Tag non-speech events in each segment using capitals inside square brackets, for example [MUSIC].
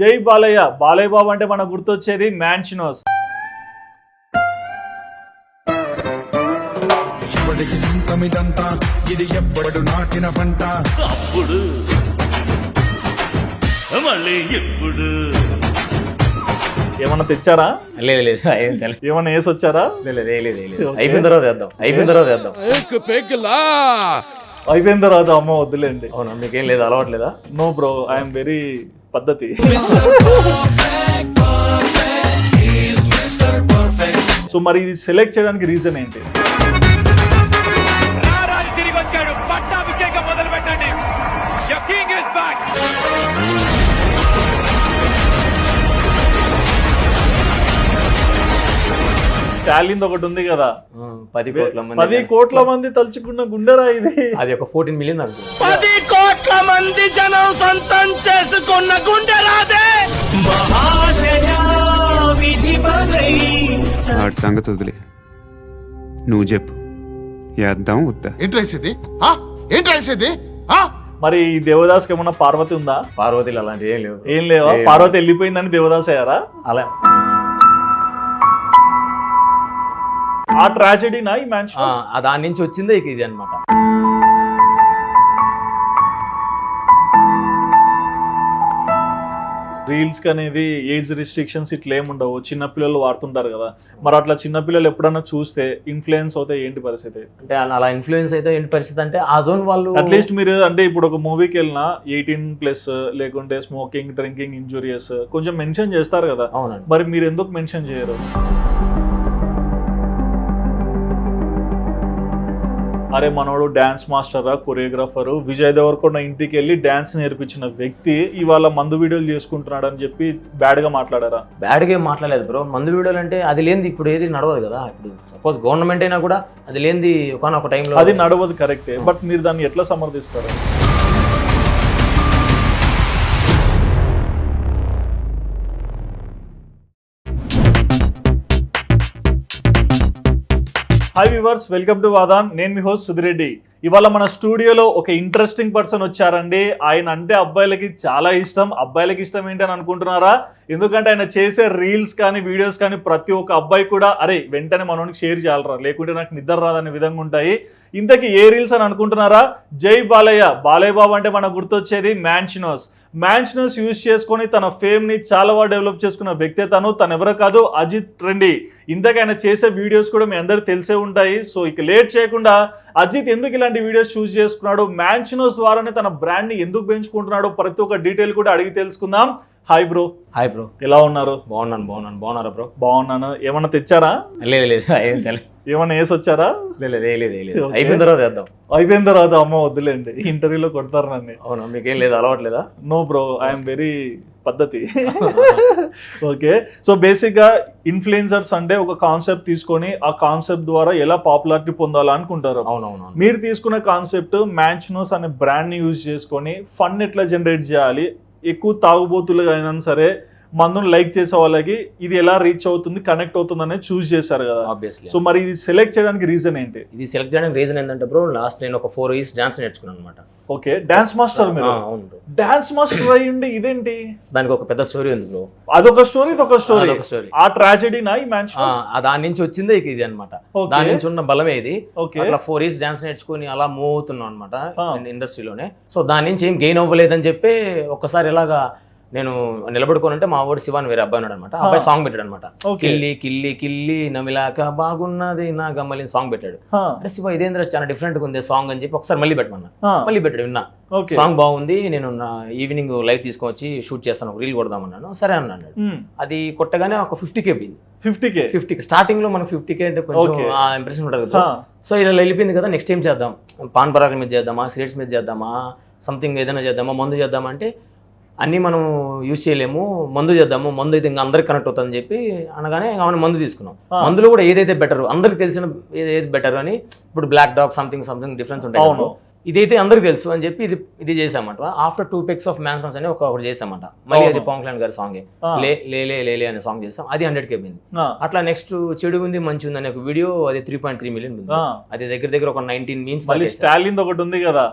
జై బాలయ్య. బాలయ్య బాబు అంటే మనకు గుర్తొచ్చేది మ్యాన్షనోస్. సొంతమిదంతా ఇది ఎవ్వడు నాటిన పంట. అప్పుడు మళ్ళీ ఎప్పుడు ఏమన్నా తెచ్చారా? లేదు లేదు ఏం. ఏమన్నా వేసి వచ్చారా లేదు లేదు. అయిపోయిన తర్వాత వేద్దాం అయిపోయిన తర్వాత వేద్దాం. అయిపోయిన తర్వాత అమ్మ వద్దులేండి. అవునా మీకేం లేదు అలవాట్లేదా నో బ్రో ఐఎమ్ వెరీ పద్ధతి. సో మరి ఇది సెలెక్ట్ చేయడానికి రీజన్ ఏంటి? స్టాలిన్ ఒకటి ఉంది కదా. పది కోట్ల మంది పది కోట్ల మంది తలుచుకున్న గుండెరా ఇది. అది ఒక ఫోర్టీన్ మిలియన్ అనుకుంటా పది కోట్ల మంది జనం సొంతం చేసుకున్న గుండె రాదే వాడి సంగతి వదిలే. నువ్వు చెప్పు. వేద్దాం వద్దా? ఏంటి రాసేది ఆ? ఏంటి రాసేది ఆ? మరి ఈ దేవదాస్కి ఏమన్నా పార్వతి ఉందా? పార్వతీలు అలాంటివి ఏం లేవు. ఏం లేవా. పార్వతి వెళ్ళిపోయిందని దేవదాస్ అయ్యారా? అలా ఆ ట్రాజెడీనా ఈ ఆ దాని నుంచి వచ్చిందే ఇక ఇది అనమాట రీల్స్ అనేది ఏజ్ రిస్ట్రిక్షన్స్ ఇట్లా ఏమి ఉండవు. చిన్నపిల్లలు వాడుతుంటారు కదా. మరి అట్లా చిన్నపిల్లలు ఎప్పుడన్నా చూస్తే ఇన్ఫ్లుయెన్స్ అవుతే ఏంటి పరిస్థితి? అంటే అలా- ఇన్ఫ్లుయెన్స్ అయితే ఏంటి పరిస్థితి అంటే ఆ జోన్ వాళ్ళు అట్లీస్ట్ మీరు అంటే ఇప్పుడు ఒక మూవీకి వెళ్ళినా ఎయిటీన్ ప్లస్ లేకుంటే స్మోకింగ్ డ్రింకింగ్ ఇంజూరియస్ కొంచెం మెన్షన్ చేస్తారు కదా. మరి మీరు ఎందుకు మెన్షన్ చేయరు? అరే మనోడు డాన్స్ మాస్టరా కొరియోగ్రాఫర్ విజయ్ దేవరకొండ ఇంటికి వెళ్ళి డాన్స్ నేర్పించిన వ్యక్తి ఇవాళ మందు వీడియోలు చేసుకుంటున్నాడు అని చెప్పి బ్యాడ్గా మాట్లాడారా? బ్యాడ్గా ఏం మాట్లాడలేదు బ్రో. మందు వీడియోలు అంటే అది లేనిది ఇప్పుడు ఏది నడవదు కదా. ఇప్పుడు సపోజ్ గవర్నమెంట్ అయినా కూడా అది లేనిది ఒకనొక టైంలో అది నడవదు కరెక్టే. బట్ మీరు దాన్ని ఎట్లా సమర్థిస్తారు? హై వివర్స్ వెల్కమ్ టు వాదాన్ నేను మీ హోస్ట్ సుధిరెడ్డి ఇవాళ మన స్టూడియోలో ఒక ఇంట్రెస్టింగ్ పర్సన్ వచ్చారండి. ఆయన అంటే అబ్బాయిలకి చాలా ఇష్టం. అబ్బాయిలకి ఇష్టం ఏంటి అని అనుకుంటున్నారా? ఎందుకంటే ఆయన చేసే రీల్స్ కానీ వీడియోస్ కానీ ప్రతి ఒక్క అబ్బాయి కూడా అరే వెంటనే మనోనికి షేర్ చేయాలరా. లేకుంటే నాకు నిద్ర రాదనే విధంగా ఉంటాయి. ఇంతకీ ఏ రీల్స్ అని అనుకుంటున్నారా? జై బాలయ్య. బాలయ్య బాబు అంటే మనకు గుర్తొచ్చేది మ్యాన్షినోస్ మ్యాన్షినోస్ యూజ్ చేసుకొని తన ఫేమ్ని చాలా బాగా డెవలప్ చేసుకున్న వ్యక్తే తను. తను ఎవరో కాదు అజిత్ ట్రెండి. ఇంతకీ ఆయన చేసే వీడియోస్ కూడా మీ అందరికి తెలిసే ఉంటాయి. సో ఇక లేట్ చేయకుండా అజిత్ ఎందుకు ఇలాంటి వీడియోస్ చూస్ చేసుకున్నాడు మ్యాన్షనోస్ ద్వారానే తన బ్రాండ్ని ఎందుకు పెంచుకుంటున్నాడో ప్రతి ఒక్క డీటెయిల్ కూడా అడిగి తెలుసుకుందాం. హాయ్ బ్రో హాయ్ బ్రో ఎలా ఉన్నారు? బాగున్నాను బాగున్నాను. బాగున్నారా బ్రో బాగున్నాను. ఏమన్నా తెచ్చారా? లేదు లేదు. [LAUGHS] ఏమన్నా వేసి వచ్చారా? లేదు లేదు. అయిపోయిన తర్వాత వేద్దాం అయిపోయిన తర్వాత అమ్మ వద్దులేండి. ఇంటర్వ్యూలో కొడతారు నన్ను. అవునా? మీకేం లేదు? అలవాట్లేదా నో బ్రో ఐఎమ్ వెరీ పద్ధతి. ఓకే సో బేసిక్గా ఇన్ఫ్లుయెన్సర్స్ అంటే ఒక కాన్సెప్ట్ తీసుకొని ఆ కాన్సెప్ట్ ద్వారా ఎలా పాపులారిటీ పొందాలా అనుకుంటారు. అవునవును మీరు తీసుకున్న కాన్సెప్ట్ మ్యాచ్నోస్ అనే బ్రాండ్ని యూజ్ చేసుకొని ఫండ్ ఎట్లా జనరేట్ చేయాలి? ఎక్కువ తాగుబోతులు అయినా సరే మందును లైక్ చేసే వాళ్ళకి ఇది ఎలా రీచ్ అవుతుంది కనెక్ట్ అవుతుంది అనేది చూస్ చేశారు కదా. ఆబ్వియస్లీ సో మరి ఇది సెలెక్ట్ చేయడానికి రీజన్ ఏంటి? ఇది సెలెక్ట్ చేయడానికి రీజన్ ఏంటంటే బ్రో లాస్ట్ నేను ఒక ఫోర్ ఇయర్స్ డాన్స్ నేర్చుకున్నాను అనమాట ఓకే డాన్స్ మాస్టర్ మీరు? అవును బ్రో డాన్స్ మాస్టర్ అయ్యండి ఇదేంటి? దానికి ఒక పెద్ద స్టోరీ ఉంది బ్రో అదొక స్టోరీ ఇదొక స్టోరీ అదొక స్టోరీ ఆ ట్రాజెడీనా ఈ మ్యాచ్ దాని నుంచి వచ్చిందే ఇది అనమాట. దాని నుంచి ఉన్న బలమే ఇది. అట్లా ఫోర్ ఇయర్స్ డాన్స్ నేర్చుకుని అలా మూవ్ అవుతున్నాం అనమాట Ah. ఇండస్ట్రీలోనే సో దాని నుంచి ఏం గెయిన్ అవ్వలేదని చెప్పి ఒక్కసారి ఇలాగా నేను నిలబడుకొని ఉంటే మా వాడు శివాన్ వేరే అబ్బాయి ఉన్నాడు అనమాట అబ్బాయి సాంగ్ పెట్టాడు అనమాట. కిల్లి కిల్లి కిల్లి నమిలాక బాగున్నది నా గమ్మలిని సాంగ్ పెట్టాడు. అరే శివ ఇదేంద్ర చాలా డిఫరెంట్గా ఉంది సాంగ్ అని చెప్పి ఒకసారి మళ్ళీ పెట్టమన్నా. మళ్ళీ పెట్టాడు విన్నా. సాంగ్ బాగుంది నేను ఈవినింగ్ లైట్ తీసుకొని వచ్చి షూట్ చేస్తాను రీల్ కొడదామన్నాను సరే అన్నాడు. అది కొట్టగానే ఒక ఫిఫ్టీ కే పోయింది. ఫిఫ్టీ కే ఫిఫ్టీ స్టార్టింగ్లో మనకు ఫిఫ్టీ కే అంటే కొంచెం. ఆ ఇంప్రెషన్ ఉంటుంది కదా. సో ఇలా వెళ్ళిపోయింది కదా నెక్స్ట్ ఏం చేద్దాం? పాన్ పరాకుల మీద చేద్దామా సిగరెట్స్ మీద చేద్దామా సంథింగ్ ఏదైనా చేద్దామా మందు చేద్దామా అంటే అన్నీ మనం యూజ్ చేయలేము మందు చేద్దాము మందు అయితే ఇంకా అందరికి కనెక్ట్ అవుతుందని చెప్పి అనగానే ఆమె మందు తీసుకున్నాం. మందులో కూడా ఏదైతే బెటర్ అందరికి తెలిసిన ఏది బెటర్ అని ఇప్పుడు black dog something something difference ఉంటాయి. ఇదైతే అందరికి తెలుసు అని చెప్పి ఇది ఇది చేసామంట after two pics of mans అని ఒక ఒకటి చేసామంట మళ్ళీ అది. పవన్ కళ్యాణ్ గారి సాంగే. లే లే లే అనే సాంగ్ చేసాం అది హండ్రెడ్ కే పోయింది. అట్లా నెక్స్ట్ చెడు ఉంది మంచి ఉంది అనే ఒక వీడియో అది త్రీ పాయింట్ త్రీ మిలియన్ ఉంది. అది దగ్గర దగ్గర ఒక నైన్టీన్ మీన్స్ మళ్ళీ స్టాలిన్ ఒకటి ఉంది కదా.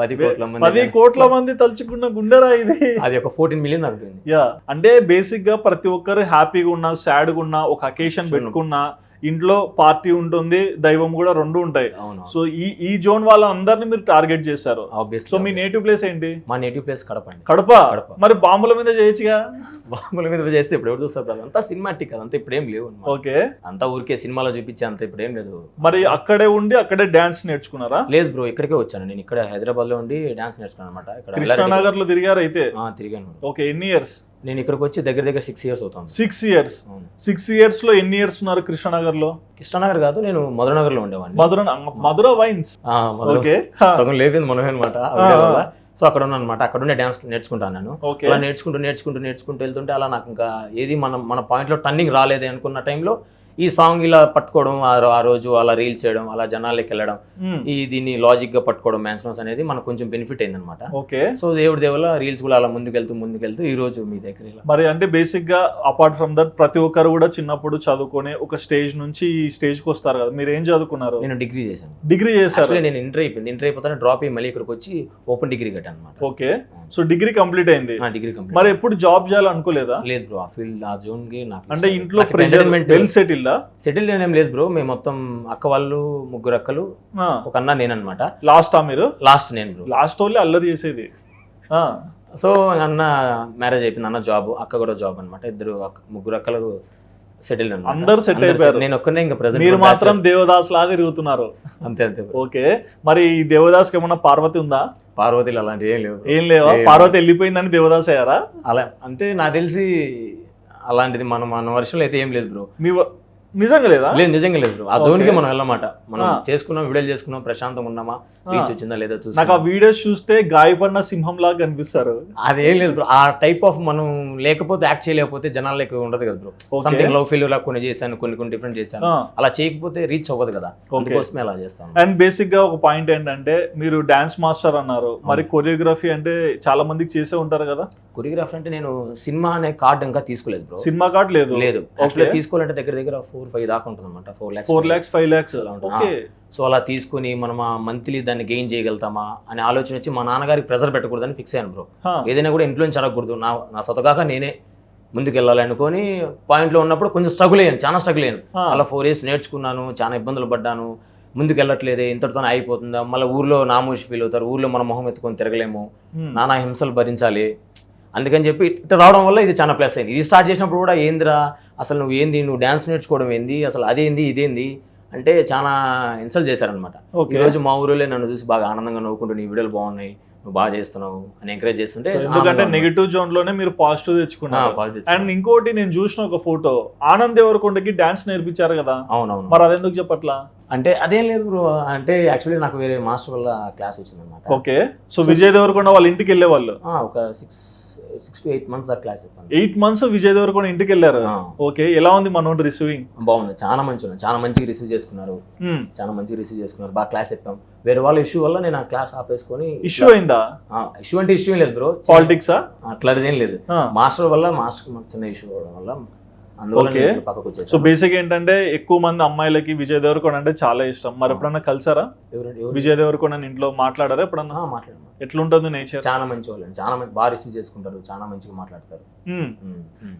పది కోట్ల పది మంది కోట్ల మంది తలుచుకున్న గుండెరా ఇది. అది ఒక ఫోర్టీన్ మిలియన్ యా. అంటే బేసిక్గా ప్రతి ఒక్కరు హ్యాపీగా ఉన్నా సాడ్గా ఉన్నా ఒక అకేషన్ పెట్టుకున్నా ఇంట్లో పార్టీ ఉంటుంది దైవం కూడా రెండు ఉంటాయి. అవును. సో ఈ ఈ జోన్ వాళ్ళందరినీ మీరు టార్గెట్ చేశారు. సో మీ నేటివ్ ప్లేస్ ఏంటి? మా నేటివ్ ప్లేస్ కడప అండి. కడప? కడప. మరి బాంబుల మీద చేయొచ్చుగా? బాంబుల మీద చేస్తే ఇప్పుడు ఎవరు చూస్తారు? అంతా సినిమాటిక్ అంతా ఇప్పుడు ఏం లేవు. ఓకే. అంతా ఊరికే సినిమాలో చూపించే అంత ఇప్పుడు ఏం లేదు. మరి అక్కడే ఉండి అక్కడే డాన్స్ నేర్చుకున్నారా? లేదు బ్రో ఇక్కడికే వచ్చాను. నేను ఇక్కడ హైదరాబాద్లో ఉండి డాన్స్ నేర్చుకున్నాను అనమాట ఇక్కడ కృష్ణానగర్లో తిరిగారు అయితే? ఆ, తిరిగాను. ఓకే ఎన్ని ఇయర్స్? నేను ఇక్కడికి వచ్చి దగ్గర దగ్గర సిక్స్ ఇయర్స్ అవుతుంది. Six years. సిక్స్ ఇయర్స్లో ఎన్ని ఇయర్స్ ఉన్నారు కృష్ణానగర్లో కృష్ణానగర్ కాదు నేను మధురనగర్లో ఉండేవాడిని. Madhura Madhura wines okay. సగం లేపింది మనమే అనమాట సో అక్కడ ఉన్నాను అనమాట అక్కడ ఉండే డాన్స్ నేర్చుకుంటాను నేను. అలా నేర్చుకుంటూ నేర్చుకుంటూ నేర్చుకుంటూ వెళ్తుంటే అలా నాకు ఇంకా ఏది మనం మన పాయింట్లో టర్నింగ్ రాలేదే అనుకున్న టైంలో ఈ సాంగ్ ఇలా పట్టుకోవడం ఆ రోజు అలా రీల్స్ చేయడం అలా జనాలకి వెళ్ళడం. ఈ దీన్ని లాజిక్గా పట్టుకోవడం మ్యాన్స్నోస్ అనేది మనకు కొంచెం బెనిఫిట్ అయిందనమాట ఓకే. సో దేవుడి దేవుల రీల్స్ కూడా అలా ముందుకెళ్తూ ముందుకెళ్తూ ఈ రోజు మీ దగ్గర మరి అంటే బేసిక్గా అపార్ట్ ఫ్రమ్ దట్ ప్రతి ఒక్కరు కూడా చిన్నప్పుడు చదువుకొని ఒక స్టేజ్ నుంచి ఈ స్టేజ్కి వస్తారు కదా మీరు ఏం చదువుకున్నారు? నేను డిగ్రీ చేశాను. డిగ్రీ చేశారు. యాక్చువల్లీ నేను ఇంటర్ అయిపోయింది ఇంటర్ అయిపోతానే డ్రాప్ అయ్యి మళ్ళీ ఇక్కడికి వచ్చి ఓపెన్ డిగ్రీ కట్టాను అనమాట ఓకే. సో డిగ్రీ కంప్లీట్ అయింది. డిగ్రీ కంప్లీట్ మరి ఎప్పుడు జాబ్ చేయాలనుకోలేదా? లేదు బ్రో ఆ ఫీల్డ్ ఆ జోన్కి నాకు అంటే ఇంట్లో ప్రెషర్ వెల్ సెటిల్ సెటిల్ ఏం లేదు బ్రో మేము మొత్తం అక్క వాళ్ళు ముగ్గురు అక్కలు ఒక అన్న నేను అనమాట లాస్ట్ ఆ మీరు? లాస్ట్ నేను బ్రో లాస్ట్ ఓన్లీ అల్లరి చేసేది. సో అన్న మ్యారేజ్ అయిపోయింది అన్న జాబ్ అక్క కూడా జాబ్ అనమాట ఇద్దరు ముగ్గురు అక్కలు సెటిల్ అందరూ settle అయిపోయారు. నేను ఒక్కనే ఇంకా ప్రెసెంట్ మీరు మాత్రం దేవదాస్ లా తిరుగుతున్నారు. అంతే అంతే. ఓకే. మరి ఈ దేవదాస్కి ఏమన్నా పార్వతి ఉందా? పార్వతీలు అలాంటివి ఏం లేవు ఏం లేవా. పార్వతి వెళ్ళిపోయిందని దేవదాస్ అయ్యారా? అలా అంటే నాకు తెలిసి అలాంటిది మనం మన వర్షంలో అయితే ఏం లేదు బ్రో మీ నిజంగా లేదా? లేదు నిజంగా లేదు ఆ జోన్కి. మనం వెళ్ళమాట మనం. చేసుకున్నాం వీడియోలు చేసుకున్నాం ప్రశాంతంగా ఉన్నామా? రీచ్ వచ్చిందా లేదా నాకు ఆ వీడియోస్ చూస్తే గాయపడిన సింహం లాగా కనిపిస్తారు. అదేం లేదు బ్రో. ఆ టైప్ ఆఫ్ మనం లేకపోతే యాక్ట్ చేయలేకపోతే జనాలకి ఉండదు కదా బ్రో. సంథింగ్ లవ్ ఫెయిల్యూర్ లాగా కొన్ని చేశాను కొన్ని కొన్ని డిఫరెంట్ చేశాను. అలా చేయకపోతే రీచ్ అవ్వదు కదా. అందుకోసమే అలా చేస్తాను అండ్ బేసిక్గా ఒక పాయింట్ ఏంటంటే మీరు డాన్స్ మాస్టర్ అన్నారు. మరి కొరియోగ్రఫీ అంటే చాలా మందికి చేసే ఉంటారు కదా? కొరియోగ్రాఫర్ అంటే నేను సినిమా అనే కార్డ్ ఇంకా తీసుకోలేదు బ్రో. సినిమా కార్డ్ లేదు. లేదు. యాక్చువల్లీ తీసుకోవాలంటే దగ్గర దగ్గర ఫోర్ ఫైవ్ దాకా ఉంటుంది అనమాట four lakhs four lakhs five lakhs అలా ఉంటుంది. సో అలా తీసుకుని మనం మంత్లీ దాన్ని గెయిన్ చేయగలుగుతామా అనే ఆలోచన వచ్చి మా నాన్నగారికి ప్రెజర్ పెట్టకూడదని ఫిక్స్ అయ్యాను బ్రో ఏదైనా కూడా ఇంట్లో నుంచి అడగకూడదు. నా నా సొతగాక నేనే ముందుకు వెళ్ళాలి అనుకొని పాయింట్లో ఉన్నప్పుడు కొంచెం స్ట్రగుల్ అయ్యాను చాలా స్ట్రగుల్ అయ్యాను. అలా ఫోర్ ఇయర్స్ నేర్చుకున్నాను చాలా ఇబ్బందులు పడ్డాను. ముందుకు వెళ్ళట్లేదే ఇంతటితోనే అయిపోతుందా? మళ్ళీ ఊర్లో నామూషి ఫీల్ అవుతారు ఊర్లో మన మొహం ఎత్తుకొని తిరగలేము. నానా హింసలు భరించాలి. అందుకని చెప్పి ఇట్లా రావడం వల్ల ఇది చాలా ప్లస్ అయింది. ఇది స్టార్ట్ చేసినప్పుడు కూడా ఏందిరా? అసలు నువ్వు ఏంది? నువ్వు డ్యాన్స్ నేర్చుకోవడం ఏంది? అసలు అదేంది? ఇదేంది? అంటే చాలా ఇన్సల్ట్ చేశారనమాట. ఈరోజు మా ఊరిలో నన్ను చూసి బాగా ఆనందంగా నవ్వుకుంటూ నీ వీడియోలు బాగున్నాయి నువ్వు బాగా చేస్తున్నావు అని ఎంకరేజ్ చేస్తుంటే ఎందుకంటే నెగిటివ్ జోన్లోనే మీరు పాజిటివ్ తెచ్చుకున్నారు. పాజిటివ్ అండ్ ఇంకోటి నేను చూసిన ఒక ఫోటో ఆనంద్ దేవరకొండకి డాన్స్ నేర్పించారు కదా? అవునవును. మరి అదెందుకు చెప్పట్లా? అంటే అదేం లేదు బ్రో. అంటే యాక్చువల్లీ నాకు వేరే మాస్టర్ వల్ల క్లాస్ వచ్చింది అనమాట ఓకే. సో విజయ్ దేవరకొండ వాళ్ళ ఇంటికి వెళ్ళే వాళ్ళు ఒక six six to eight months దాకా క్లాస్ చెప్పాను ఎయిట్ మంత్స్ విజయ్ దేవరకొండ ఇంటికి వెళ్ళారు. ఓకే ఎలా ఉంది మనోడు రిసీవింగ్ బాగుంది చాలా మంచి చాలా మంచిగా రిసీవ్ చేసుకున్నారు. చాలా మంచిగా రిసీవ్ చేసుకున్నారు బాగా క్లాస్ చెప్పాం. వేరే వాళ్ళ ఇష్యూ వల్ల నేను ఆ క్లాస్ ఆపేసుకొని ఇష్యూ అయిందా? ఇష్యూ అంటే ఇష్యూ లేదు బ్రో పాలిటిక్సా అట్లాంటిది ఏం లేదు. మాస్టర్ వల్ల మాస్టర్ చిన్న ఇష్యూ అవడం వల్ల సో బేసిక్ ఏంటంటే ఎక్కువ మంది అమ్మాయిలకి విజయ్ దేవరకొండ అంటే చాలా ఇష్టం. మరి ఎప్పుడన్నా కలిసారా? ఎవరు- ఎవరు- విజయ్ దేవరకొండ ఇంట్లో మాట్లాడారా ఎప్పుడన్నా? ఆ, మాట్లాడమ్మా. ఎట్లుంటుంది నేచర్? చాలా మంచి వాళ్ళండి చాలా మంచి బాగా రిసీవ్ చేసుకుంటారు. చాలా మంచిగా మాట్లాడతారు.